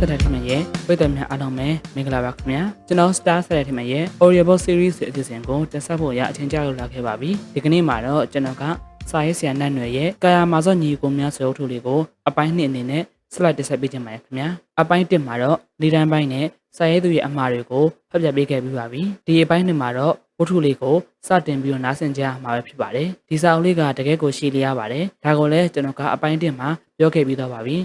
Star ဆက်တဲ့ထမရဲ့ပြည်သက်များအားလုံးပဲမင်္ဂလာပါခင်ဗျာကျွန်တော် Star ဆက်တဲ့ထမရဲ့ Audible Series အစီအစဉ်ကိုတက်ဆက်ဖို့ရအချိန်ကြာလို့လာခဲ့ပါပြီဒီကနေ့မှာတော့ကျွန်တော်ကစာရေးဆရာနတ်နွယ်ရဲ့ကာယာမာစောညီကိုများဆွေအုပ်ထုလေးကိုအပိုင်းနှစ်အနေနဲ့ဆက်လက်တက်ဆက်ပေးခြင်းပါရခင်ဗျာအပိုင်းတစ်မှာတော့နေတန်းပိုင်းနဲ့စာရေးသူရဲ့အမှားတွေကိုဖတ်ပြပေးခဲ့ပြီးပါပြီဒီအပိုင်းနှစ်မှာတော့ဝတ္ထုလေးကိုစတင်ပြီးတော့နားဆင်ကြရမှာပဲဖြစ်ပါတယ်ဒီစာအုပ်လေးကတကယ်ကိုရှည်လျားပါတယ်ဒါကိုလည်းကျွန်တော်ကအပိုင်းတစ်မှာပြောခဲ့ပြီးတော့ပါပြီ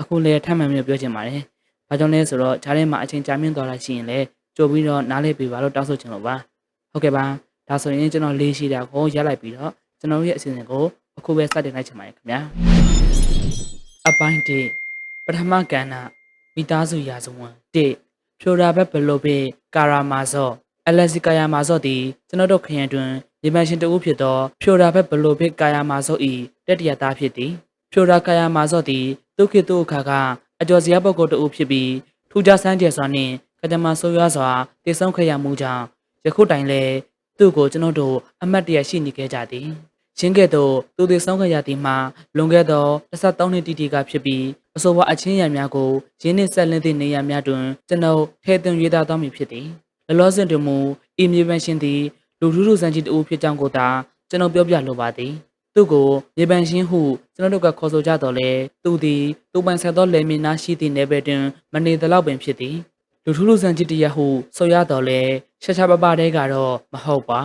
အခုလည်းထပ်မံပြီးပြောချင်ပါတယ်။ ဘာကြောင့်လဲဆိုတော့ဂျားထဲမှာအချိန်ကြာမြင့်သွားတာရှိရင်လည်းကြိုပြီးတော့နားလေပေးပါလို့တောင်းဆိုချင်လို့ပါ။ဟုတ်ကဲ့ပါ။ဒါဆိုရင်ကျွန်တော်လေးရှိတာကိုရလိုက်ပြီးတော့ကျွန်တော်ရဲ့အစီအစဉ်ကိုအခုပဲစတင်လိုက်ချင်ပါတယ်ခင်ဗျာ။အပိုင်း1ပထမကဏ္ဍမိသားစုရာဇဝင်1ဖြိုရာဘက်ဘလိုဘေကာရာမာဇော့အလက်စီကာယာမာဇော့သည်ကျွန်တော်တို့ခရင်တွင်ရေမန်ရှင်တဦးဖြစ်သောဖြိုရာဘက်ဘလိုဘေကာယာမာဇော့၏တတိယသားဖြစ်သည်ဖြိုရာကာယာမာဇော့သည်သူခေတ်သူအခါက အကျော်စရာပုဂ္ဂိုလ်တဦးဖြစ်ပြီးထူးခြားဆန်းကျယ်စွာနှင့်ကကြမ္မာဆိုးရွားစွာတည်ဆုံခဲ့ရမှုကြောင့်ယခုတိုင်လည်းသူ့ကိုကျွန်တော်တို့အမတ်တရရှိနေခဲ့ကြသည်ရှင်းကဲ့သို့သူတည်ဆုံခဲ့ရသည်မှာလွန်ခဲ့သော13နှစ်တိတိကဖြစ်ပြီးအဆိုပါအချင်းရံများကိုရင်းနှင့်ဆက်လင်းသည့်နေရာများတွင်ကျွန်ုပ်ထဲသွင်းရေးသားသွားမည်ဖြစ်သည်လလောဆင်တွင်မူအီမြေပန်ရှင်သည်လူထူးထူးဆန်းကြီးတဦးဖြစ်ကြောင်းကိုသာကျွန်ုပ်ပြောပြလိုပါသည် သူ့ကိုရေပန်ရှင်းဟုကျွန်တော်တို့ကခေါ်ဆိုကြတော့လေသူသည်သူပိုင်ဆက်သောလေမင်းနာရှိသည့်နယ်ပယ်တွင်မနေသလောက်ပင်ဖြစ်သည်လူထူးလူဆန်ချစ်တရဟုဆိုရတော့လေရှာရှာပပတဲကတော့မဟုတ်ပါ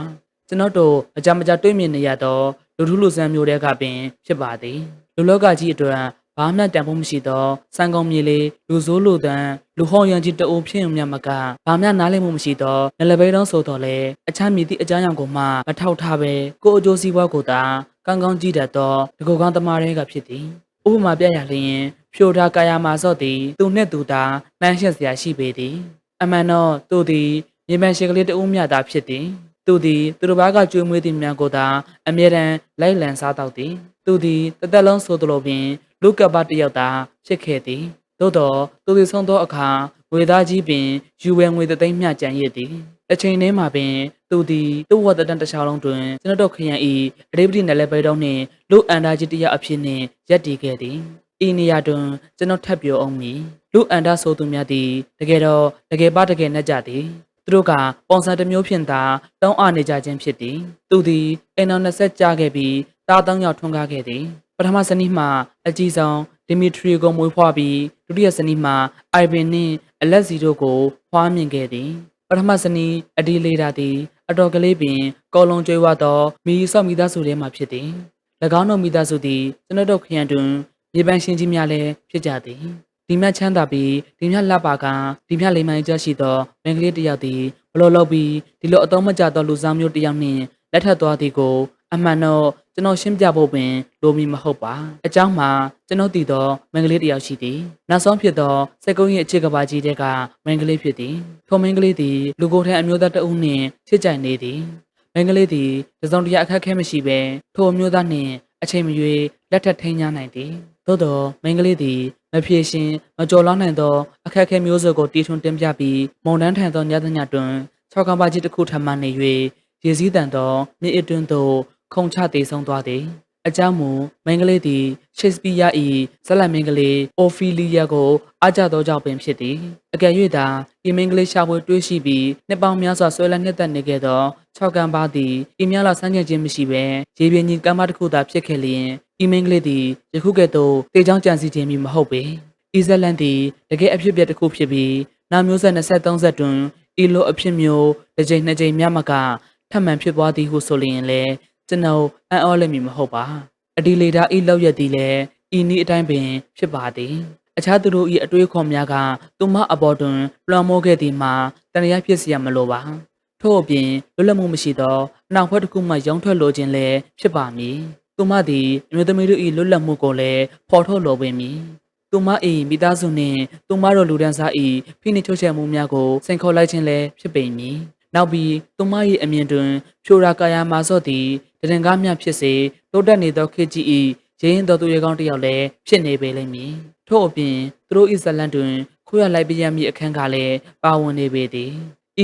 ကျွန်တော်တို့အကြမကြတွေးမြင်နေရတော့လူထူးလူဆန်မျိုးတဲကပင်ဖြစ်ပါသည်လူလောကကြီးအတွက် ဘာမှတန်ဖို့မရှိသောစံကုံမြေလေးလူဆိုးလူတန်းလူဟောင်းရန်ကြီးတအိုဖြစ်ုံမြတ်မကဘာမှနားလည်မှုမရှိသောနလပဲတုံးဆိုတော့လေအချမ်းမြည်သည့်အကြောင်းအရာကိုမှမထောက်ထားပဲကိုအကျိုးစီးပွားကိုသာကောင်းကောင်းကြည့်တတ်သောတကူကောင်းသမားတွေကဖြစ်သည်ဥပမာပြရလျင်ဖြိုထားကာယာမာစော့သည်သူနှင့်သူသာနှမ်းရှက်စရာရှိပေသည်အမှန်တော့သူသည်မြေပန်ရှိကလေးတဦးမြသာဖြစ်သည်သူသည်သူတို့ဘာကကျွေးမွေးသည့်များကိုသာအမြဲတမ်းလိုက်လံစားတော့သည်သူသည်တသက်လုံးဆိုသလိုပင် လူကပ်ပါတစ်ယောက်သာဖြစ်ခဲ့သည်သို့တော့သူသည်ဆုံးသောအခါငွေသားကြီးပင်ယူဝဲငွေသိန်းမျှကြံရည်သည်အချိန်ထဲမှာပင်သူသည်သူ့ဝတ်တန်တခြားလုံးတွင်ကျွန်တော်တို့ခရံဤအရိပတိနယ်လဲပဲတော့နှင့်လူအန်ဒါကြီးတရအဖြစ်နှင့်ရက်တည်ခဲ့သည်ဤနေရာတွင်ကျွန်တော်ထပ်ပြောအောင်မည်လူအန်ဒါဆိုသူများသည်တကယ်တော့တကယ်ပါတကယ်နဲ့ကြသည်သူတို့ကပုံစံတစ်မျိုးဖြင့်သာတောင်းအနေကြခြင်းဖြစ်သည်သူသည်အိမ်တော်20ကြာခဲ့ပြီးတားတောင်းရောက်ထွန်းကားခဲ့သည် ပထမစနစ်မှာအကြီးဆုံးဒီမီထရီကိုမွေးဖွားပြီးဒုတိယစနစ်မှာအိုင်ဗင်နှင့်အလက်စီတို့ကိုဖွားမြင်ခဲ့သည်ပထမစနစ်အဒီလေတာသည်အတော်ကလေးပင်ကော်လုံးကျွေးဝသောမီဆော့မိသားစုထဲမှဖြစ်သည်၎င်းတို့မိသားစုသည်ကျွန်တော်တို့ခရံတွင်မြေပန်းရှင်ကြီးများလည်းဖြစ်ကြသည်ဒီမြတ်ချမ်းသာပြီးဒီမြတ်လှပါကဒီမြတ်လိမ္မာကြရှိသောမင်္ဂလေးတစ်ယောက်သည်ဘလို့လောက်ပြီးဒီလိုအသုံးမကျသောလူစားမျိုးတစ်ယောက်နှင့်လက်ထပ်သွားသည်ကိုအမှန်တော့ ကျွန်တော်ရှင်းပြဖို့ပင်လိုမီမဟုတ်ပါအကြောင်းမှာကျွန်တော်တည်သောမင်္ဂလေးတစ်ယောက်ရှိသည်နောက်ဆုံးဖြစ်သောစက်ကုန်းရဲ့အခြေကဘာကြီးတဲ့ကမင်္ဂလေးဖြစ်သည်ထိုမင်္ဂလေးသည်လူကိုယ်ထံအမျိုးသားတအုပ်နှင့်ချစ်ကြိုက်နေသည်မင်္ဂလေးသည်တစုံတရာအခက်အခဲမရှိဘဲထိုအမျိုးသားနှင့်အချိန်မရွေးလက်ထပ်ထိန်းညားနိုင်သည်သို့သောမင်္ဂလေးသည်မဖြေရှင်မကြော်လွှမ်းနိုင်သောအခက်အခဲမျိုးစုံကိုတီထွင်တင်ပြပြီးမုံတန်းထန်သောညသညတွင်၆ကံပါကြီးတစ်ခုထပ်မံနေ၍ရည်စည်းတန်သောမြေအတွင်းသို့ ခုံချသေးဆုံးသွားသည်အကြောင်းမူမင်္ဂလေးသည်ရှေ့စပီးယား၏ဇက်လက်မင်္ဂလေးအိုဖီလီယာကိုအားကျသောကြောင့်ပင်ဖြစ်သည်အကယ်၍သာဤမင်္ဂလေးရှာဖွေတွေးရှိပြီးနှစ်ပေါင်းများစွာဆွဲလန်းနှစ်သက်နေခဲ့သော၆ကံပါသည်ဤများလာဆန်းကျင်ခြင်းမရှိဘဲရေပြင်းကြီးကမ်းမတစ်ခုသာဖြစ်ခဲ့လျင်ဤမင်္ဂလေးသည်ယခုကဲ့သို့တေချောင်းကြံစီခြင်းမီမဟုတ်ပေဤဇက်လန်သည်တကယ်အဖြစ်ပြက်တစ်ခုဖြစ်ပြီးနောက်မျိုးဆက်23ဆက်တွင်ဤလိုအဖြစ်မျိုးတစ်ကြိမ်နှစ်ကြိမ်မြတ်မကထပ်မံဖြစ်ပွားသည်ဟုဆိုလျင်လည်း ကျွန်တော်အံ့ဩလိမ့်မည်မဟုတ်ပါအဒီလေတာဤလောက်ရသည်လည်းဤနည်းအတိုင်းပင်ဖြစ်ပါသည်အခြားသူတို့၏အတွေးခေါ်များကသူမအပေါ်တွင်လွှမ်းမိုးခဲ့သည်မှာတန်ရာဖြစ်เสียမလိုပါထို့အပြင်လွတ်လပ်မှုမရှိသောအနောက်ဘက်တစ်ခုမှရောင်းထွက်လိုခြင်းလည်းဖြစ်ပါမည်သူမသည်အမျိုးသမီးတို့၏လွတ်လပ်မှုကိုလည်းဖော်ထုတ်လိုပေမည်သူမ၏မိသားစုနှင့်သူမတို့လူဒန်းစား၏ဖိနှိပ်ချုပ်ချယ်မှုများကိုစိန်ခေါ်လိုက်ခြင်းလည်းဖြစ်ပေမည်နောက်ပြီးသူမ၏အမြင်တွင်ဖြိုရာကာယာမာစော့သည် တရင်ကားများဖြစ်စေတိုးတက်နေသောခေတ်ကြီး၏ရင်းတော်သူရဲကောင်းတစ်ယောက်လည်းဖြစ်နေပေလိမ့်မည်ထို့အပြင်သူတို့၏ဇလန်တွင်ခွေရလိုက်ပြရမည့်အခန်းကလည်းပါဝင်နေပေသည်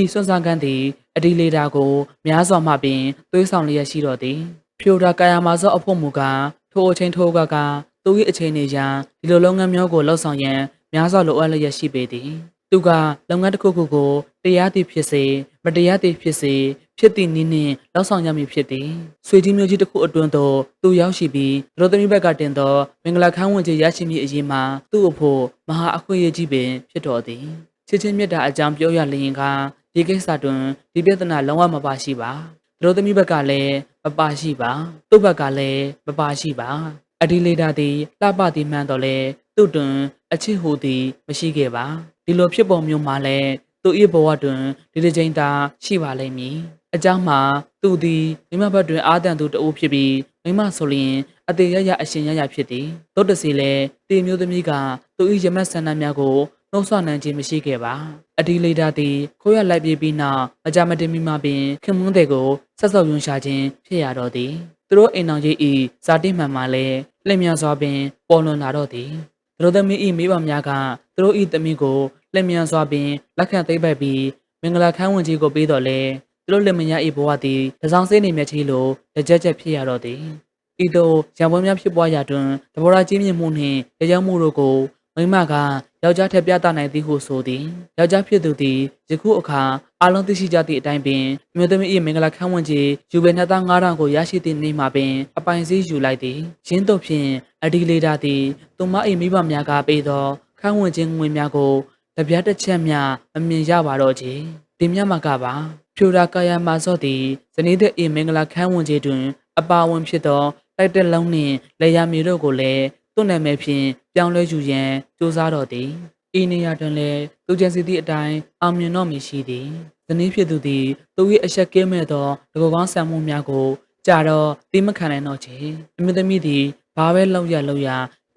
ဤစွန့်စားကန်းသည်အဒီလေတာကိုများစွာမှပင်သွေးဆောင်လျက်ရှိတော်သည်ဖြိုရာကာယာမာစော့အဖို့မူကားထိုအချိန်ထိုကကသူ၏အချိန်နေရန်ဒီလိုလုပ်ငန်းမျိုးကိုလှုပ်ဆောင်ရန်များစွာလိုအပ်လျက်ရှိပေသည်သူကလုပ်ငန်းတစ်ခုခုကိုတရားသည်ဖြစ်စေမတရားသည်ဖြစ်စေ ဖြစ်သည့်နည်းနှင့်လောက်ဆောင်ရမည်ဖြစ်သည်ဆွေကြီးမျိုးကြီးတစ်ခုအတွင်းသို့သူရောက်ရှိပြီးဒရိုသမီဘက်ကတင်သောမင်္ဂလာခန်းဝင်ခြင်းရရှိမည်အရေးမှာသူ့အဖို့မဟာအခွင့်အရေးကြီးပင်ဖြစ်တော်သည်ချစ်ချင်းမြတ်တာအကြောင်းပြောရလျင်ကဒီကိစ္စတွင်ဒီပြဿနာလုံးဝမပါရှိပါဒရိုသမီဘက်ကလည်းမပါရှိပါသူ့ဘက်ကလည်းမပါရှိပါအဒီလေတာသည်လှပသည်မှန်တော်လဲသူ့တွင်အချစ်ဟူသည်မရှိခဲ့ပါဒီလိုဖြစ်ပုံမျိုးမှာလည်းသူ၏ဘဝတွင်ဒီတစ်ချိန်သာရှိပါလိမ့်မည် အကြောင်းမှာသူသည်မိမဘက်တွင်အာတန်သူတအုပ်ဖြစ်ပြီးမိမဆိုလျင်အသေးရရအရှင်ရရဖြစ်သည်တို့တစီလဲတေမျိုးသမီးကသူ၏ရမက်ဆန္ဒများကိုနှုတ်ဆွနိုင်ခြင်းမရှိခဲ့ပါအဒီလေတာသည်ခိုးရလိုက်ပြေးပြီးနောက်အကြမတင်မီမှပင်ခင်မွန်းတဲ့ကိုဆက်ဆောက်ယွန်ရှာခြင်းဖြစ်ရတော့သည်သူတို့အိမ်အောင်ကြီးဤဇာတိမှန်မှလည်းလက်မြန်စွာပင်ပေါ်လွန်လာတော့သည်သူတို့သမီးဤမိဘများကသူတို့ဤသမီးကိုလက်မြန်စွာပင်လက်ခံသိမ့်ပိုက်ပြီးမင်္ဂလာခန်းဝင်ကြီးကိုပေးတော်လဲ သူတို့လက်မယားဤဘဝသည်တစောင်းစေးနေမြတ်ကြီးလိုလက်ကျက်ချက်ဖြစ်ရတော့သည်ဤသို့ရံပွဲများဖြစ်ပွားရာတွင်တဘောရာကြီးမြင့်မှုနှင့်ရရောက်မှုတို့ကိုမိမကယောက်ျားထက်ပြသနိုင်သည်ဟုဆိုသည်ယောက်ျားဖြစ်သူသည်ယခုအခါအလုံးသိရှိကြသည့်အတိုင်းပင်အမျိုးသမီး၏မင်္ဂလာခန်းဝင်ကြီးယူပဲနှစ်သား9000ကိုရရှိသည့်နေ့မှာပင်အပိုင်စည်းယူလိုက်သည်ရင်းတို့ဖြင့်အဒီလေတာသည်သူမ၏မိဘများကပေးသောခန်းဝင်ခြင်းငွေများကိုတပြားတစ်ချက်မျှမမြင်ရပါတော့ချေဒီမြတ်မကပါ ဖြူရာကာယမာစော့သည်ဇနီးတဲ့၏မင်္ဂလာခန်းဝင်ကြီးတွင် အပါဝင်ဖြစ်သောတိုက်တဲ့လုံးနှင့်လေယာမီတို့ကိုလည်းသူ့နာမည်ဖြင့်ပြောင်းလဲယူရန်ကြိုးစားတော်သည်ဤနေရာတွင်လည်းသူကြံစီသည့်အတိုင်းအောင်မြင်တော့မည်ရှိသည်ဇနီးဖြစ်သူသည်သူ၏အဆက်ကင်းမဲ့သောတကောကောင်းဆံမှုများကိုကြာတော့တိမခံနိုင်တော့ချေအမြင့်သမီးသည်ဘာပဲလောက်ရလောက်ရ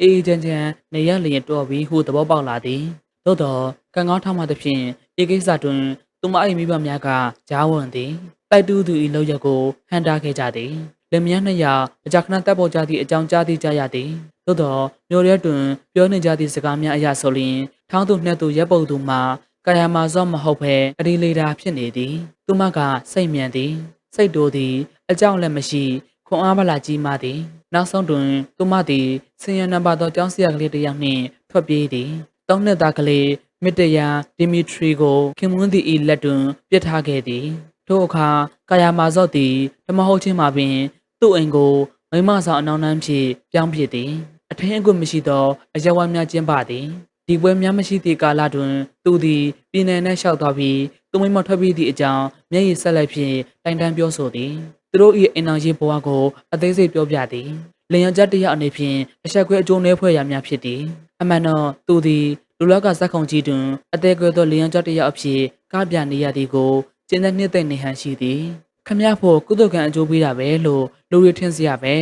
အေးအေးချမ်းချမ်းနေရလျင်တော်ပြီးဟုသဘောပေါက်လာသည်သို့တော့ကံကောင်းထောက်မှသဖြင့်ဤကိစ္စတွင် သူမ၏မိဘများကကြားဝင်သည်တိုက်တူးသူ၏လောက်ရကိုဟန်တာခဲ့ကြသည်လင်မယားနှစ်ယောက်အကြခဏတပ်ပေါ်ကြသည့်အကြောင်းကြားသိကြရသည်သို့တော့မျိုးရဲတွင်ပြောနေကြသည့်စကားများအရဆိုလျင်ထောင်းသူနှက်သူရက်ပုတ်သူမှာကာယမာစော့မဟုတ်ဘဲအဒီလေတာဖြစ်နေသည်သူမကစိတ်မြန်သည်စိတ်တိုးသည်အကြောင်းလည်းမရှိခွန်အားမလာကြီးမှသည်နောက်ဆုံးတွင်သူမသည်ဆင်းရဲနံပါတ်သောကျောင်းဆရာကလေးတစ်ယောက်နှင့်ထွက်ပြေးသည်သုံးနှစ်သားကလေး မစ်တယာဒီမီထရီကိုခင်မွန်းသည်၏လက်တွင်ပြစ်ထားခဲ့သည်ထို့အခါကာယာမာစော့သည်ဓမ္မဟုတ်ချင်းမှာပင် သူ့အိမ်ကိုမိမဆောင်အနောင်နှမ်းဖြင့်ပြောင်းပြစ်သည်အထင်းအကွက်မရှိသောအယဝများကျင်းပသည်ဒီပွဲများမရှိသည့်ကာလတွင် သူသည်ပြည်နယ်၌လျှောက်သွားပြီးသူမိမထွက်ပြီးသည့်အကြောင်းမျက်ရည်ဆက်လိုက်ဖြင့်တိုင်တန်းပြောဆိုသည်သူတို့၏အင်အောင်ရေးဘဝကိုအသေးစိတ်ပြောပြသည်လင်ယောက်ျားတစ်ယောက်အနေဖြင့်အဆက်ခွဲအကျိုးနည်းဖွဲ့ရများဖြစ်သည်အမှန်တော့သူသည် လူလောကဇက်ခုံကြီးတွင်အသေးကွဲသောလင်ယောက်ျားတစ်ယောက်အဖြစ်ကားပြနေရသည်ကိုကျင်းတဲ့နှစ်သိမ့်နေဟန်ရှိသည်ခမရဖို့ကုသကံအကျိုးပေးတာပဲလို့လူတွေထင်စရာပဲ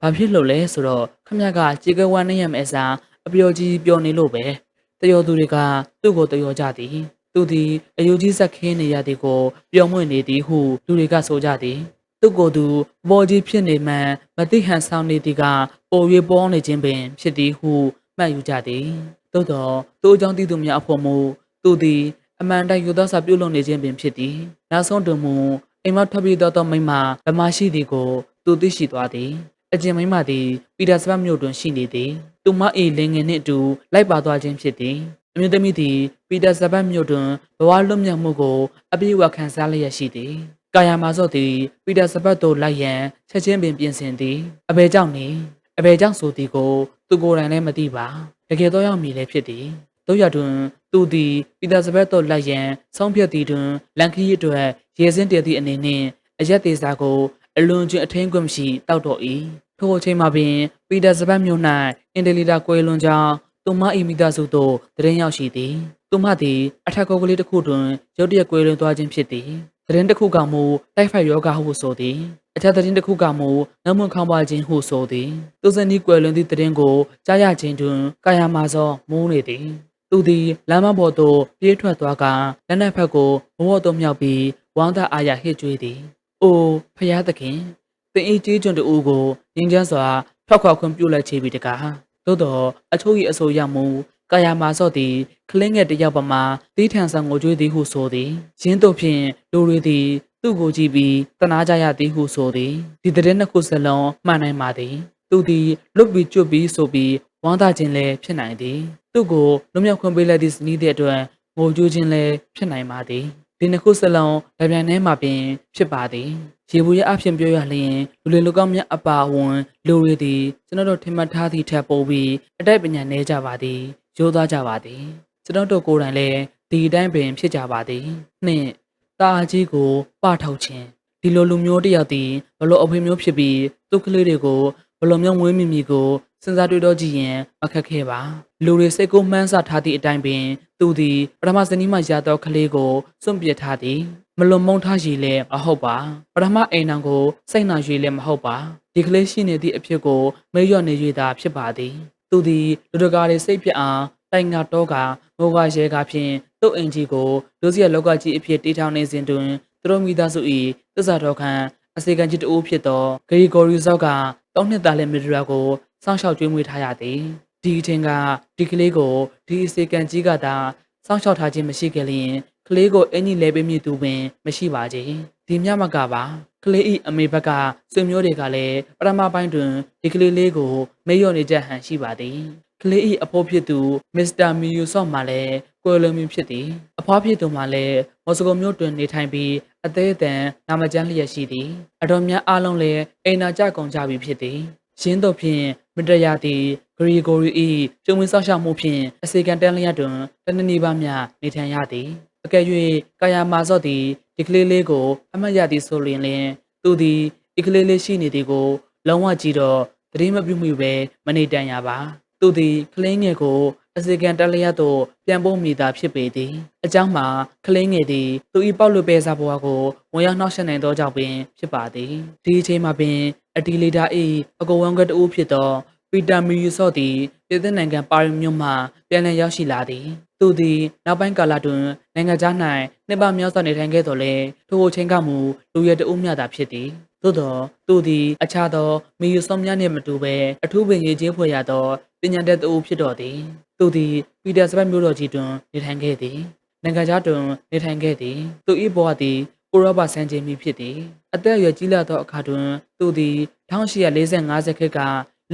ဘာဖြစ်လို့လဲဆိုတော့ခမရကကြေကဝမ်းနေရမယ့်အစားအပျော်ကြီးပျော်နေလို့ပဲတယောသူတွေကသူ့ကိုတယောကြသည်သူသည်အယူကြီးဆက်ခင်းနေရသည်ကိုပျော်မွေ့နေသည်ဟုလူတွေကဆိုကြသည်သူကိုယ်သူပေါ်ကြီးဖြစ်နေမှန်မသိဟန်ဆောင်နေသည်ကပို၍ပေါ်နေခြင်းပင်ဖြစ်သည်ဟုမှတ်ယူကြသည် သို့သောသူအကြောင်းသိသူများအဖို့မူသူသည်အမှန်တိုင်းယူသောစာပြုလုပ်နေခြင်းပင်ဖြစ်သည်နောက်ဆုံးတွင်မူအိမ်မထွက်ပြီးသောသောမိမဗမရှိသည်ကိုသူသိရှိသွားသည်အကျင်မိမသည်ပီတာစပတ်မြို့တွင်ရှိနေသည်သူမ၏လင်ငယ်နှင့်အတူလိုက်ပါသွားခြင်းဖြစ်သည်အမျိုးသမီးသည်ပီတာစပတ်မြို့တွင်ဘဝလွတ်မြောက်မှုကိုအပြည့်အဝခံစားလျက်ရှိသည်ကာယာမာစော့သည်ပီတာစပတ်သို့လိုက်ရန်ချက်ချင်းပင်ပြင်ဆင်သည်အဘယ်ကြောင့်နေအဘယ်ကြောင့်ဆိုသည်ကိုသူကိုယ်တိုင်လည်းမသိပါ တကယ်တော့ရောက်မည်လည်းဖြစ်သည်တို့ရတွင်သူသည်ပီတာစပတ်သို့လိုက်ရန်ဆုံးဖြတ်သည်တွင်လန်ခီအတွက်ရေစင်းတည်သည့်အနေနှင့်အရက်သေးစာကိုအလွန်ကျွအထင်းခွင့်မရှိတောက်တော့၏ထိုအချိန်မှာပင်ပီတာစပတ်မြို့၌အင်တလီတာကွယ်လွန်ကြောင်းသူမ၏မိသားစုသို့တရင်ရောက်ရှိသည်သူမသည်အထက်ကောကလေးတစ်ခုတွင်ရုတ်တရက်ကွယ်လွန်သွားခြင်းဖြစ်သည်တရင်တစ်ခုကမူတိုက်ဖိုက်ယောဂဟုဆိုသည် အထက်သတင်းတစ်ခုကမူငမွန်ခေါင်းပါခြင်းဟုဆိုသည်သူစနီးကွယ်လွန်သည့်တရင်ကိုကြားရခြင်းတွင်ကာယမာသောမူးနေသည်သူသည်လမ်းမပေါ်သို့ပြေးထွက်သွားကလက်နက်ဖက်ကိုဘဝသို့မြောက်ပြီးဝမ်းသာအားရဟစ်ကြွေးသည်။အိုဖျားသခင်သင်၏ကြီးကျွန်းတူကိုငင်းချမ်းစွာဖောက်ခွာခွင့်ပြုလိုက်ချေပြီတကား။သို့တော့အချို့၏အဆိုရမှုကာယာမာစော့သည်ကလင်းငယ်တစ်ယောက်ပမာတီးထန်ဆန်ကိုကြွေးသည်ဟုဆိုသည်။ရင်းတို့ဖြင့်လူတွေသည် သူ့ကိုကြည့်ပြီးတနာကြရသည်ဟုဆိုသည်။ဒီတဲ့နှစ်ခုစလုံးမှန်နိုင်ပါသည်။သူသည်လွတ်ပြီးကျွတ်ပြီးဆိုပြီးဝမ်းသာခြင်းလည်းဖြစ်နိုင်သည်သူ့ကိုလွတ်မြောက်ခွင့်ပေးလိုက်သည့်စနည်းတဲ့အတွက်ငိုကြိုးခြင်းလည်းဖြစ်နိုင်ပါသည်ဒီနှစ်ခုစလုံးလက်ပြန်ထဲမှာပင်ဖြစ်ပါသည်ရေဘူးရအဖြစ်ပြောရလျင်လူလေလူကောင်းများအပါအဝင်လူတွေသည်ကျွန်တော်တို့ထင်မှတ်ထားသည့်ထက်ပိုပြီးအတိုက်ပညာနေကြပါသည်ရိုးသားကြပါသည်ကျွန်တော်တို့ကိုယ်တိုင်လည်းဒီအတိုင်းပင်ဖြစ်ကြပါသည်နှင့် တာအကြီးကိုပထောက်ခြင်းဒီလိုလူမျိုးတစ်ယောက်သည်ဘလို့အဖေမျိုးဖြစ်ပြီးသူ့ကလေးတွေကိုဘလို့မျိုးမွေးမိမိကိုစဉ်းစားတွေးတော့ကြည့်ရင်မခက်ခဲပါလူတွေစိတ်ကိုမှန်းဆထားသည့်အတိုင်းပင် သူသည်ပထမဇနီးမှရသောကလေးကိုစွန့်ပစ်ထားသည်မလွန်မုန်းထားရည်လည်းမဟုတ်ပါပထမအိမ်အောင်ကိုစိတ်နာရည်လည်းမဟုတ်ပါဒီကလေးရှိနေသည့်အဖြစ်ကိုမေ့လျော့နေ၍သာဖြစ်ပါသည်သူသည်လူတကာတွေစိတ်ပြအောင် တိုင်ငါတော့ကမောကရဲကဖြင့်သူ့အင်ကြီးကိုလူစီရလောကကြီးအဖြစ်တီထောင်နေစဉ်တွင်သူတို့မိသားစု၏သစ္စာတော်ခံအစေခံကြီးတအိုးဖြစ်သောဂရီဂိုရီဇောက်ကတောင်းနှစ်သားလက်မီဒရာကိုစောင့်ရှောက်ကျွေးမွေးထားရသည်ဒီအထင်ကဒီကလေးကိုဒီအစေခံကြီးကသာစောင့်ရှောက်ထားခြင်းမရှိခဲ့လျင်ကလေးကိုအင်ကြီးလဲပေးမိသူပင်မရှိပါချေဒီမြမကပါကလေးဤအမေဘက်ကဆွေမျိုးတွေကလည်းပထမပိုင်းတွင်ဒီကလေးလေးကိုမေ့လျော့နေကြဟန်ရှိပါသည် ကလေးဤအဖိုးဖြစ်သူမစ္စတာမီယူဆော့မှလည်းကွယ်လွန်ပြီဖြစ်သည်အဖွားဖြစ်သူမှလည်းမော်စကိုမြို့တွင်နေထိုင်ပြီးအသေးအတန်နာမကျန်းလျက်ရှိသည်အတော်များအားလုံးလည်းအိမ်နာကြကုန်ကြပြီဖြစ်သည်ရင်းတို့ဖြင့်မတရာသည်ဂရီဂိုရီ၏ကျုံဝင်ဆောက်ရှောက်မှုဖြင့်အစေကန်တန်းလျက်တွင်တနနီးပါးများနေထိုင်ရသည်အကယ်၍ကာယာမာစော့သည်ဒီကလေးလေးကိုအမှတ်ရသည်ဆိုလျင်လင်သူသည်ဒီကလေးလေးရှိနေသည်ကိုလုံးဝကြည့်တော့တတိမပြုမိပဲမနေတန်ရပါ သူသည်ကလေးငယ်ကိုအစေကန်တက်လျက်သို့ပြန်ပို့မိသားဖြစ်ပေသည်အကြောင်းမှာကလေးငယ်သည်သူ၏ပေါက်လွယ်ပဲစားဘဝကိုဝင်ရောက်နှောက်ယှက်နိုင်သောကြောင့်ပင်ဖြစ်ပါသည်ဒီအချိန်မှာပင်အတီလီတာ၏အကူဝမ်ကတူဖြစ်သောပီတာမီယူဆော့သည်ပြည်သစ်နိုင်ငံပါရီမြို့မှပြန်လည်ရောက်ရှိလာသည်သူသည်နောက်ပိုင်းကာလတွင်နိုင်ငံခြား၌နှစ်ပတ်များစွာနေထိုင်ခဲ့တော်လဲထိုအချိန်ကမူလူရဲတအုပ်မြတာဖြစ်သည်သို့သောသူသည်အခြားသောမီယူဆော့များနှင့်မတူဘဲအထူးပင်ရေးချင်းဖွယ်ရသော ပညာတတ်သူဖြစ်တော်သည်သူသည်ပီတာစပတ်မြို့တော်ကြီးတွင်နေထိုင်ခဲ့သည်နိုင်ငံခြားတွင်နေထိုင်ခဲ့သည်သူ၏ဘဝသည်ဥရောပစံချိန်မီဖြစ်သည်အသက်အရွယ်ကြီးလာသောအခါတွင်သူသည်1845ခက်က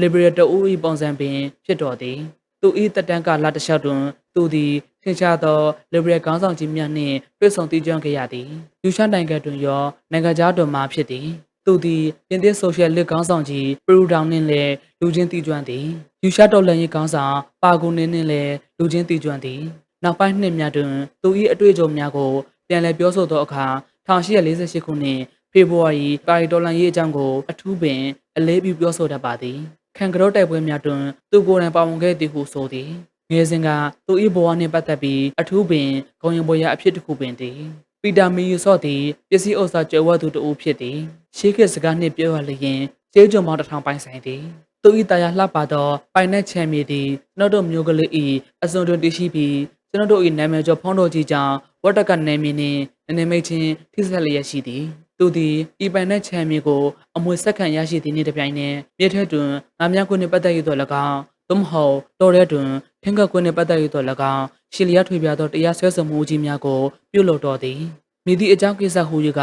Liberator ဦး၏ပုံစံပင်ဖြစ်တော်သည်သူ၏တက်တန်းကာလတစ်လျှောက်တွင်သူသည်ထင်ရှားသော Liberal ခေါင်းဆောင်ကြီးများနှင့်တွေ့ဆုံတည်ကြွခဲ့ရသည်ယူရှန်နိုင်ငံတွင်ရောနိုင်ငံခြားတွင်မှဖြစ်သည် သူသည်ပြင်သစ်ဆိုရှယ်လစ်ခေါင်းဆောင်ကြီးပရူဒေါင်နှင့်လည်းလူချင်းတည်ကြွသည်ယူရှာတော်လှန်ရေးခေါင်းဆောင်ပါဂူနင်းနှင့်လည်းလူချင်းတည်ကြွသည်နောက်ပိုင်းနှစ်များတွင်သူ၏အတွေ့အကြုံများကိုပြန်လည်ပြောဆိုသောအခါ1848ခုနှစ်ဖေဖော်ဝါရီပါရီတော်လှန်ရေးအကြောင်းကိုအထူးပင်အလေးပြုပြောဆိုတတ်ပါသည်ခံကရော့တိုက်ပွဲများတွင်သူကိုယ်တိုင်ပါဝင်ခဲ့သည်ဟုဆိုသည်ငယ်စဉ်ကသူ၏ဘဝနှင့်ပတ်သက်ပြီးအထူးပင်ဂုံရင်ပွဲရအဖြစ်တစ်ခုပင်သည် ပီတာမီယူဆော့သည်ပစ္စည်းဥစ္စာကြွယ်ဝသူတဦးဖြစ်သည်ရှေးခေတ်စကားနှင့်ပြောရလျင်ကျေးကျွန်ပေါင်းတစ်ထောင်ပိုင်ဆိုင်သည်သူ၏တရားလှပသောပိုင်နက်ချမ်းမြေသည်ကျွန်တော်တို့မျိုးကလေး၏အစွန်တွင်တည်ရှိပြီးကျွန်တော်တို့၏နာမည်ကျော်ဖုံးတော်ကြီးကြောင့်ဝတ်တကနယ်မြေနှင့်နည်းမိတ်ချင်းထိစပ်လျက်ရှိသည်သူသည်ဤပိုင်နက်ချမ်းမြေကိုအမွေဆက်ခံရရှိသည်နှင့်တပြိုင်နက်မြေထဲတွင်ငါးများကိုနှင့်ပတ်သက်ရသော၎င်းသို့မဟုတ်တော်ရဲတွင်ဖင်ကကွင်းနှင့်ပတ်သက်ရသော၎င်း ရှီလျာထွေပြသောတရားဆွဲဆိုမှုကြီးများကိုပြုလုပ်တော်သည်မိသည့်အကြောင်းကိစ္စဟူ၍က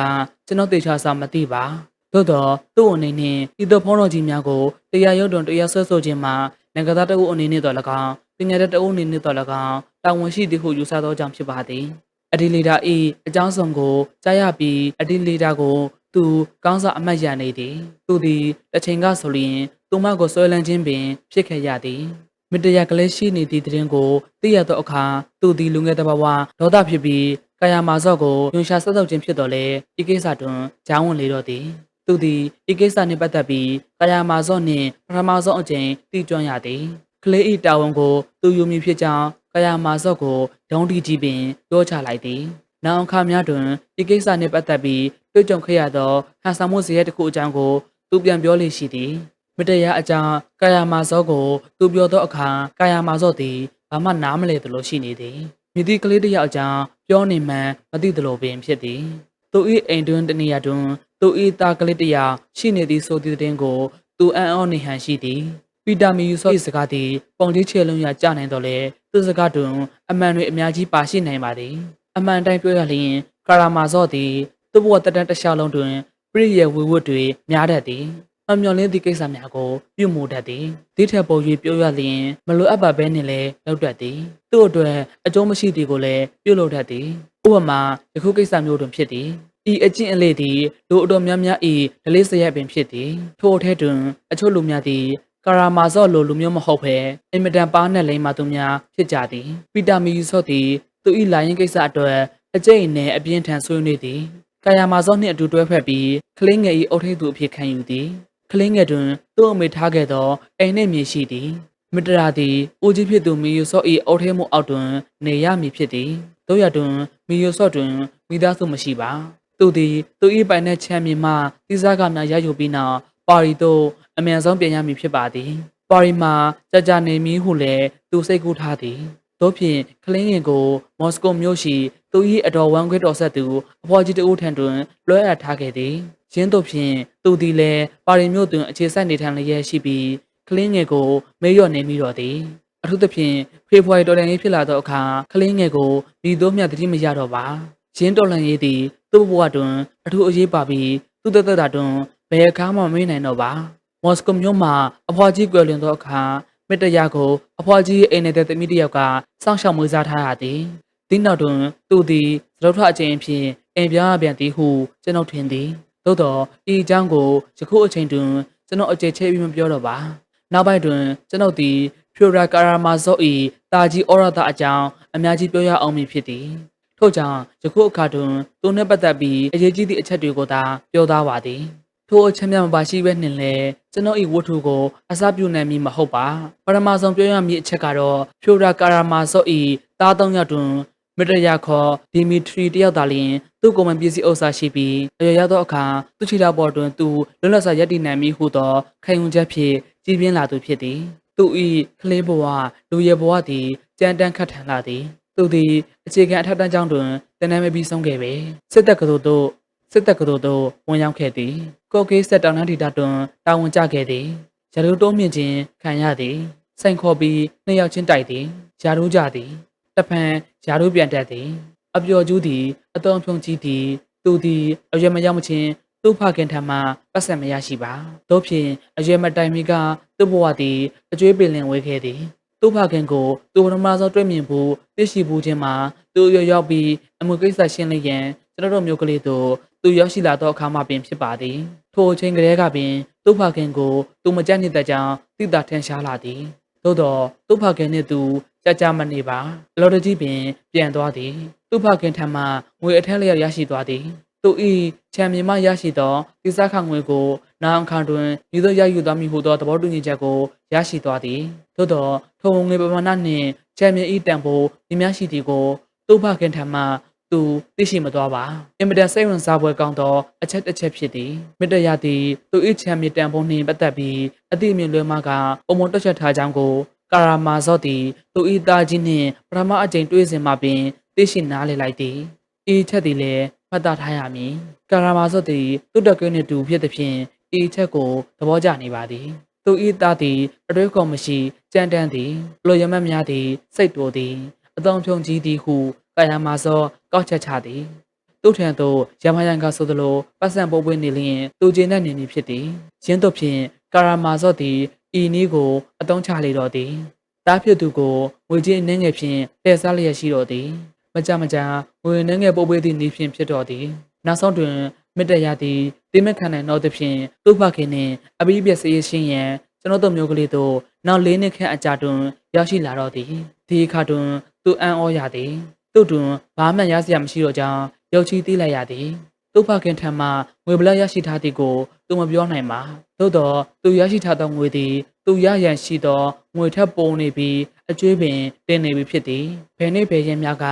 ကျွန်တော်တေချာစာမသိပါသို့တော့သူ့အနေနဲ့ဤသို့ဖုံးတော်ကြီးများကိုတရားရုံးတွင်တရားဆွဲဆိုခြင်းမှာနိုင်ငံသားတအုပ်အနေနဲ့တော်၎င်းပညာတတ်တအုပ်အနေနဲ့တော်၎င်းတာဝန်ရှိသည်ဟုယူဆသောကြောင့်ဖြစ်ပါသည်အဒီလီဒါ၏အကြောင်းစုံကိုကြားရပြီးအဒီလီဒါကို သူကောင်းစားအမတ်ရနေသည် သူသည်တစ်ချိန်ကဆိုလျင်သူမကိုဆွဲလန်းခြင်းပင်ဖြစ်ခဲ့ရသည် မတရကလေးရှိနေသည့်တရင်ကိုသိရသောအခါသူသည်လူငယ်တဘဝဒေါသဖြစ်ပြီးကာယမာစော့ကိုညှို့ရှာဆက်ဆုပ်ခြင်းဖြစ်တော်လဲဤကိစ္စတွင်ကြောင်းဝင်လေတော့သည်သူသည်ဤကိစ္စနှင့်ပတ်သက်ပြီးကာယမာစော့နှင့်ပထမဆုံးအကြိမ်တည်ကျွမ်းရသည်ကလေးဤတာဝန်ကိုသူယူမည်ဖြစ်ကြောင်းကာယမာစော့ကိုဒုံးတီကြီးပင်ပြောချလိုက်သည်နောက်အခါများတွင်ဤကိစ္စနှင့်ပတ်သက်ပြီးတွေ့ကြုံခဲ့ရသောဟန်ဆောင်မှုစရဲတစ်ခုအကြောင်းကိုသူပြန်ပြောလေရှိသည် မတရားအကြောင်းကာယမာစောကိုသူပြောသောအခါကာယမာစောသည်ဘာမှနားမလည်သလိုရှိနေသည်မိသည့်ကလေးတစ်ယောက်အကြောင်းပြောနေမှန်းမသိသလိုပင်ဖြစ်သည်သူ၏အိမ်တွင်တနေရာတွင်သူ၏သားကလေးတစ်ယောက်ရှိနေသည်ဆိုသည့်တဲ့င်းကိုသူအံ့ဩနေဟန်ရှိသည်ပီတာမီယူဆော့၏စကားသည်ပုံကြီးချေလုံးရကြနိုင်တော့လေသူစကားတွင်အမှန်တွေအများကြီးပါရှိနိုင်ပါသည်အမှန်တိုင်းပြောရလျင်ကာရာမာစော့သည်သူ့ဘဝတက်တန်းတစ်လျှောက်လုံးတွင်ပြည့်ရဲ့ဝေဝတ်တွေများတတ်သည် မမျော်လင့်သည့်ကိစ္စများကိုပြုမှုတတ်သည်ဒီထက်ပို၍ပြောရလျင်မလိုအပ်ပါဘဲနှင့်လည်းလောက်တတ်သည်သူ့အတွက်အကျိုးမရှိသည်ကိုလည်းပြုလုပ်တတ်သည်ဥပမာယခုကိစ္စမျိုးတွင်ဖြစ်သည်ဤအကျင့်အလေသည်လူအတော်များများဤဒလေးစရက်ပင်ဖြစ်သည်ထိုအထက်တွင်အချို့လူများသည်ကာရာမာဇော့လိုလူမျိုးမဟုတ်ဘဲအင်မတန်ပါးနဲ့လိမ့်မှသူများဖြစ်ကြသည်ပီတာမီယူဆော့သည်သူ၏လာရင်ကိစ္စအတွက်အကျိတ်အနယ်အပြင်းထန်ဆွေးနွေးသည်ကာယာမာဇော့နှင့်အတူတွဲဖက်ပြီးကလင်းငယ်၏အုတ်ထိပ်သူအဖြစ်ခံယူသည် ကလင်းငယ်တွင်သူ့အမေထားခဲ့သောအိမ်နှင့်မြေရှိသည်မတရာသည်ဦးကြီးဖြစ်သူမီယူဆော့၏အုတ်ထိပ်မှုအောက်တွင်နေရမည်ဖြစ်သည်တို့ရတွင်မီယူဆော့တွင်မိသားစုမရှိပါသူသည်သူ၏ပိုင်တဲ့ချမ်းမြေမှတိစားကများရယူပြီးနောက်ပါရီသို့အမြန်ဆုံးပြန်ရမည်ဖြစ်ပါသည်ပါရီမှာကြာကြာနေမည်ဟုလည်းသူစိတ်ကူးထားသည်တို့ဖြင့်ကလင်းငင်ကိုမော်စကိုမြို့ရှိသူ၏အတော်ဝမ်းခွဲတော်ဆက်သူအဖော်ကြီးတဦးထံတွင်လွှဲအပ်ထားခဲ့သည် ရင်းတို့ဖြင့်သူသည်လည်းပါရီမြို့တွင်အခြေစိုက်နေထိုင်လျက်ရှိပြီးကလင်းငယ်ကိုမေးလျော့နေမိတော့သည်အထူးသဖြင့်ဖေဖော်ဝါရီတော်လှန်ရေးဖြစ်လာသောအခါကလင်းငယ်ကိုဒီတို့မြတ်တတိမရတော့ပါရင်းတော်လှန်ရေးသည်သူ့ဘဝတွင်အထူးအရေးပါပြီးသူ့တသက်တာတွင်ဘယ်အခါမှမမေ့နိုင်တော့ပါမော်စကိုမြို့မှာအဖွားကြီးကွယ်လွန်သောအခါမေတ္တရာကိုအဖွားကြီးအိမ်နေတဲ့သမီးတစ်ယောက်ကစောင့်ရှောက်မွေးစားထားရသည်ဒီနောက်တွင်သူသည်သရုပ်ထအကျင့်ဖြင့်အိမ်ပြောင်းပြန်သည်ဟုကျွန်ုပ်ထင်သည် သို့တော့ဤအကြောင်းကိုယခုအချိန်တွင်ကျွန်တော်အကျေချဲပြီးမပြောတော့ပါနောက်ပိုင်းတွင်ကျွန်ုပ်သည်ဖြူရာကာရာမာဇော့၏တာကြီးဩရတာအကြောင်းအများကြီးပြောရအောင်မည်ဖြစ်သည်ထို့ကြောင့်ယခုအခါတွင်သူနှင့်ပတ်သက်ပြီးအရေးကြီးသည့်အချက်တွေကိုသာပြောသားပါသည်ထိုအချက်များမပါရှိပဲနှင့်လဲကျွန်တော်ဤဝတ္ထုကိုအစပြုနိုင်မည်မဟုတ်ပါပရမဆုံးပြောရမည့်အချက်ကတော့ဖြူရာကာရာမာဇော့၏တားသုံးယောက်တွင်မတရခေါ်ဒီမီထရီတယောက်သာလျှင်သူ့ကိုယ်ပိုင်ပစ္စည်းဥစ္စာရှိပြီးအရရသောအခါသူ့ခြေထောက်ပေါ်တွင်သူလွတ်လပ်စွာရပ်တည်နိုင်မည်ဟုသောခံယူချက်ဖြင့်ကြည်ပြင်းလာသူဖြစ်သည်သူ၏ကလေးဘဝလူရဲဘဝသည်ကြမ်းတမ်းခတ်ထန်လာသည်သူသည်အခြေခံအထက်တန်းကျောင်းတွင်တနမ်းမပြီးဆုံးခဲ့ပေစစ်တပ်ကတော်တို့စစ်တပ်ကတော်တို့ဝင်ရောက်ခဲ့သည်ကိုကေးဆက်တောင်နှန်းဒေတာတွင်တာဝန်ကျခဲ့သည်ရလူတိုးမြင့်ခြင်းခံရသည်စိန်ခေါ်ပြီးနှစ်ယောက်ချင်းတိုက်သည်ယာတို့ကြသည်တဖန်ယာတို့ပြန်တက်သည် အပျော်ကျူးသည်အတုံးဖြုံကြီးသည်သူသည်အရွယ်မရောက်မချင်းသူ့ဖခင်ထံမှပတ်စံမရရှိပါတို့ဖြင့်အရွယ်မတိုင်မီကသူ့ဘဝသည်အကျွေးပင်လင်ဝေခဲ့သည်သူ့ဖခင်ကိုသူပထမဆုံးတွေ့မြင်ဖို့သိရှိမှုချင်းမှာသူရရောက်ပြီးအမှုကိစ္စရှင်းလင်းရန်ကျွန်တော်တို့မျိုးကလေးတို့သူရောက်ရှိလာသောအခါမှပင်ဖြစ်ပါသည်ထိုအချိန်ကလေးကပင်သူ့ဖခင်ကိုသူမကြက်နေတဲ့ကြောင့်သိတာထင်ရှားလာသည်သို့တော့သူ့ဖခင်နှင့်သူကြကြမနေပါအလော်တကြီးပင်ပြန်သွားသည် သူ့ဖခင်ထံမှငွေအထက်လျောက်ရရှိသွားသည်သူ၏ချမ်းမြေမှရရှိသောတိစခငွေကိုနောက်အခါတွင်ဤသို့ရယူသွားမည်ဟုသောသဘောတူညီချက်ကိုရရှိသွားသည်သို့သောထိုငွေပမာဏနှင့်ချမ်းမြေ၏တန်ဖိုးမြများရှိသည်ကိုသူ့ဖခင်ထံမှသူသိရှိမသွားပါအင်မတန်စိတ်ဝင်စားပွဲကောင်းသောအချက်တစ်ချက်ဖြစ်သည်မေတ္တရာသည်သူ၏ချမ်းမြေတန်ဖိုးနှင့်ပတ်သက်ပြီးအတိအမြင်လွှဲမှကအုံမွန်တက်ချက်ထားကြောင်းကိုကာရာမာဇော့သည်သူ၏သားကြီးနှင့်ပထမအကြိမ်တွေ့စဉ်မှာပင် သိရှိနားလည်လိုက်သည်ဤချက်သည်လည်းမှတ်သားထားရမည်ကာရာမာဇော့သည်သူ့တက်ကင်းနှင့်တူဖြစ်သည်ဖြင့်ဤချက်ကိုသဘောကျနေပါသည်သူ၏သားသည်အတွေးခေါ်မရှိကြမ်းတမ်းသည်လိုရမတ်များသည်စိတ်တိုသည်အသောဖြုံကြီးသည်ဟုကာယာမာဇော့ကောက်ချက်ချသည်သူထံသို့ရမယန်ကဆိုသလိုပတ်စံပိုးပွေးနေလျင်သူကျင်းတဲ့နေမည်ဖြစ်သည်ရင်းတို့ဖြင့်ကာရာမာဇော့သည်ဤနည်းကိုအသုံးချလေတော့သည်တားဖြစ်သူကိုငွေချင်းနှင်းငယ်ဖြင့်လှည့်စားလျက်ရှိတော့သည် မကြမကြငွေနှင်းငယ်ပိုးပွေးသည့်နည်းဖြင့်ဖြစ်တော့သည်နောက်ဆုံးတွင်မေတ္တရာသည်တိမက်ခံနိုင်တော့သဖြင့်သူ့ဖခင်နှင့်အပိပြည့်စေရှင်းရန်ကျွန်တော်တို့မျိုးကလေးတို့နောက်လေးနှစ်ခန့်အကြာတွင်ရောက်ရှိလာတော့သည်ဒီအခါတွင်သူအံ့ဩရသည်သူ့တွင်ဘာမှရစရာမရှိတော့ကြောင်းရုပ်ချီသိလိုက်ရသည်သူ့ဖခင်ထံမှငွေပလက်ရရှိထားသည်ကိုသူမပြောနိုင်ပါသို့တော့သူရရှိထားသောငွေသည်သူရရန်ရှိသောငွေထပ်ပုံနေပြီးအကျွေးပင်တင်နေပြီဖြစ်သည်ဘယ်နှင့်ဘယ်ရင်များက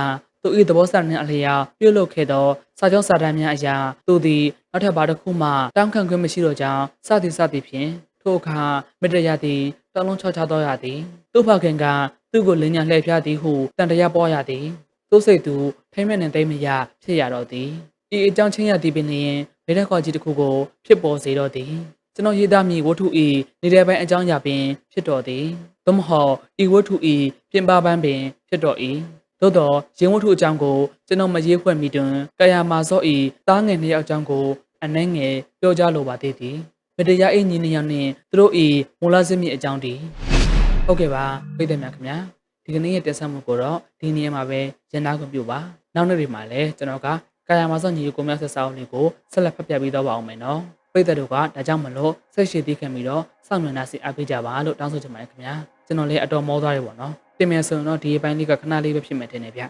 သူ၏သဘောဆနှင့်အလျောက်ပြုလုပ်ခဲ့သောစာကြောင်းစာတမ်းများအရာသူသည်နောက်ထပ်ဘာတစ်ခုမှတောင်းခံခွင့်မရှိတော့ကြောင်းစသည်စသည်ဖြင့်ထိုအခါမေတ္တရာသည်တောင်းလုံးချောချသောရသည်သူ့ဖခင်ကသူ့ကိုလင်းညာလှည့်ဖျားသည်ဟုတန်တရားပေါ်ရသည်သူ့စိတ်သူထိမ့်မဲ့နဲ့တိတ်မရဖြစ်ရတော့သည်ဤအကြောင်းချင်းရသည်ပင်လျင်မေတ္တာခေါ်ကြီးတစ်ခုကိုဖြစ်ပေါ်စေတော့သည်ကျွန်တော်ရေးသားမိဝတ္ထုဤနေတဲ့ပိုင်းအကြောင်းအရာပင်ဖြစ်တော်သည်သို့မဟုတ်ဤဝတ္ထုဤပြင်ပပန်းပင်ဖြစ်တော်၏ သို့တော့ရင်ဝတ္ထုအကြောင်းကိုကျွန်တော်မရေးဖွဲ့မိတွင်ကာယာမာဇော့ဤတားငယ်နှစ်ယောက်အကြောင်းကိုအနှဲငယ်ပြောကြားလိုပါသေးသည်မတရားအင်းညီနှစ်ယောက်နဲ့သူတို့ဤမိုလာစစ်မြစ်အကြောင်းတည်ဟုတ်ကဲ့ပါပြည့်တယ်များခင်ဗျာဒီကနေ့ရဲ့တက်ဆက်မှုကိုတော့ဒီနေရာမှာပဲရန်နာခွင့်ပြုပါနောက်နေ့တွေမှာလည်းကျွန်တော်ကကာယမာစောညီကိုများဆက်စာအုပ်လေးကိုဆက်လက်ဖတ်ပြပေးတော့ပါအောင်မယ်နော်ပြည့်တယ်တို့ကဒါကြောင့်မလို့ဆက်ရှိသေးခင်ပြီးတော့စောင့်မျှော်နှာစီအားပေးကြပါလို့တောင်းဆိုချင်ပါတယ်ခင်ဗျာ ကျွန်တော်လည်းအတော်မောသွားတယ်ပေါ့နော်ပြင်မယ်ဆိုရင်တော့ဒီအပိုင်းလေးကခဏလေးပဲဖြစ်မယ်ထင်တယ်ဗျ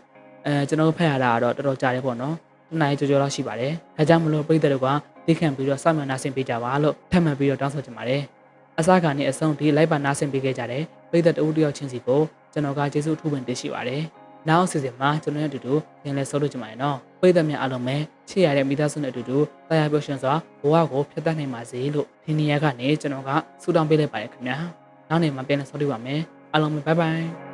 အဲကျွန်တော်ဖတ်ရတာကတော့တော်တော်ကြာတယ်ပေါ့နော်တစ်နိုင်ကြော်ကြော်လောက်ရှိပါတယ်ဒါကြောင့်မလို့ပြည့်တယ်တို့ကသိခံပြီးတော့စောင့်မျှော်နှာဆင်ပေးကြပါလို့ထပ်မံပြီးတော့တောင်းဆိုချင်ပါတယ်အစားကနေအဆုံးဒီလိုက်ပါနားဆင်ပေးခဲ့ကြတယ်ပြည်သက်တဦးတယောက်ချင်းစီကိုကျွန်တော်ကကျေးဇူးအထူးပင်တင်ရှိပါတယ်။နောက်အစီအစဉ်မှာကျွန်တော်ရဲ့အတူတူပြန်လဲဆောလို့ကြပါရနော်။ပြည်သက်များအားလုံးပဲချစ်ရတဲ့မိသားစုနဲ့အတူတူတရားပြောရှင်စွာဘဝကိုဖျက်တတ်နိုင်ပါစေလို့ဒီနေရာကနေကျွန်တော်ကဆုတောင်းပေးလိုက်ပါတယ်ခင်ဗျာ။ နောက်နေ့မှာပြန်လဲဆောလို့ပါမယ်။အားလုံးပဲဘိုင်ဘိုင်